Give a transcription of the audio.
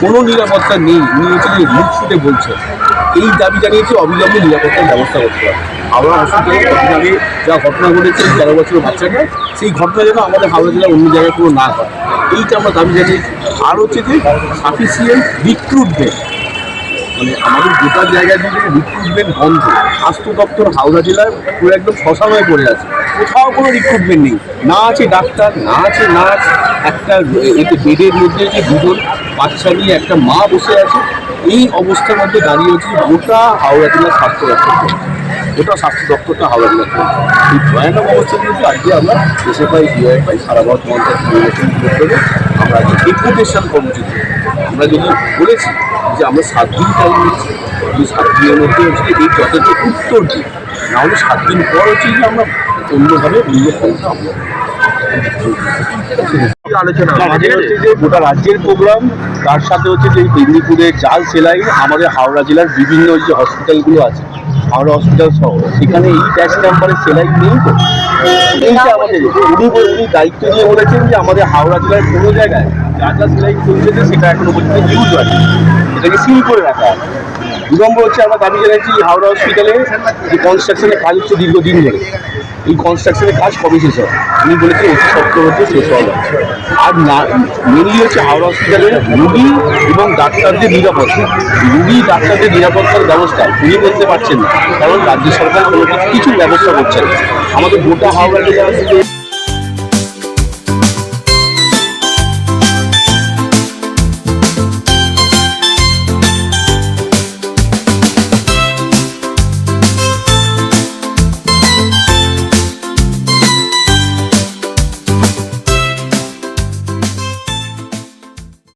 কোনো নিরাপত্তা নেই। উনি হচ্ছে মুখ ফুটে বলছেন এই দাবি জানিয়েছে অবিলম্বে নিরাপত্তার ব্যবস্থা করতে হবে। আমরা হসপিটালে কদিন আগে যা ঘটনা ঘটেছে, তেরো বছরের বাচ্চাকে, সেই ঘটনা যেন আমাদের হাওড়া জেলার অন্য জায়গায় কোনো না হয়। এইটা আমরা দাবি জানিয়েছি। আর হচ্ছে যে সাফিসিয়েন্ট রিক্রুটমেন্ট মানে আমাদের গোটা জায়গা জুড়ে রিক্রুটমেন্ট বন্ধ। স্বাস্থ্য দপ্তর হাওড়া জেলার পুরো একদম শ্মশানয়ে পড়ে আছে। কোথাও কোনো রিক্রুটমেন্ট নেই। না আছে ডাক্তার, না আছে নার্স, একটা এতে বেডের মধ্যে যে দুজন বাচ্চা নিয়ে একটা মা বসে আছে, এই অবস্থার মধ্যে দাঁড়িয়ে হচ্ছে গোটা হাওড়া জেলার স্বাস্থ্য দপ্তর। গোটা স্বাস্থ্য দপ্তরটা হাওড়া জেলা চলছে এই ভয়ানক অবস্থার মধ্যে আজকে আমরা দেশে পাই ডিআই পাই সারা ভারত মঞ্চের আমরা আজকে ডেপুটেশন কর্মসূচি। আমরা যদি বলেছি যে আমরা সাত দিন টাইম নিচ্ছি এই সাত দিনের মধ্যে হচ্ছে এই যথাযথ উত্তর দিই। নাহলে সাত দিন পর হচ্ছে যে আমরা অন্যভাবে অন্য আমরা আলোচনা। হচ্ছে যে গোটা রাজ্যের প্রোগ্রাম তার সাথে হচ্ছে যে মেদিনীপুরের জাল সেলাই আমাদের হাওড়া জেলার বিভিন্ন যে হসপিটালগুলো আছে হাওড়া হসপিটাল সহ সেখানে এই ট্যাক্স নাম্বারের সেলাই নেই তো। এইটা আমাদের উনি উনি দায়িত্ব নিয়ে বলেছেন যে আমাদের হাওড়া জেলার কোনো জায়গায় যা যা সেলাই চলছে সেটা এখনও পর্যন্ত নিউজ আছে এটাকে সিল করে রাখা দু নম্বর হচ্ছে আমরা দাবি জানাচ্ছি হাওড়া হসপিটালে যে কনস্ট্রাকশনের কাজ হচ্ছে দীর্ঘদিন ধরে। এই কনস্ট্রাকশনের কাজ কবে শেষ হবে? উনি বলেছেন, অতি সত্তর হচ্ছে শেষ হবে আর না মেনলি হচ্ছে হাওড়া হসপিটালে রুগী এবং ডাক্তারদের নিরাপত্তা। রুগী, ডাক্তারদের নিরাপত্তার ব্যবস্থা উনি বলতে পারছেন না। কারণ রাজ্য সরকার কোনো কিছু ব্যবস্থা করছে না। আমাদের গোটা হাওড়া জেলা